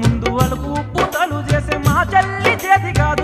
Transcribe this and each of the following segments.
ముందు అలుపు పుటలు చేసే మా చెల్లి చేతి కాదు.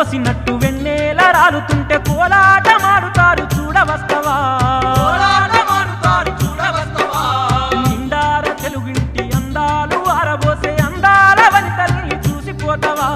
పోసినట్టు వెన్నేల రాలుతుంటే కోలాటమాడుతారు చూడవస్తవా? నిండార తెలుగింటి అందాలు అరబోసే అందాల వని తల్లి చూసిపోతావా?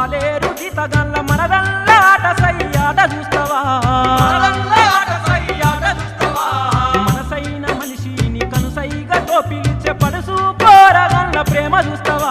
చూస్తావాలే రుచి తగల్ల మనదల్ల ఆట సయ్యాట చూస్తావా? మనసైన మనిషిని కనుసైగా తో పిలిచే పడుసు పోరగల్ల ప్రేమ చూస్తావా?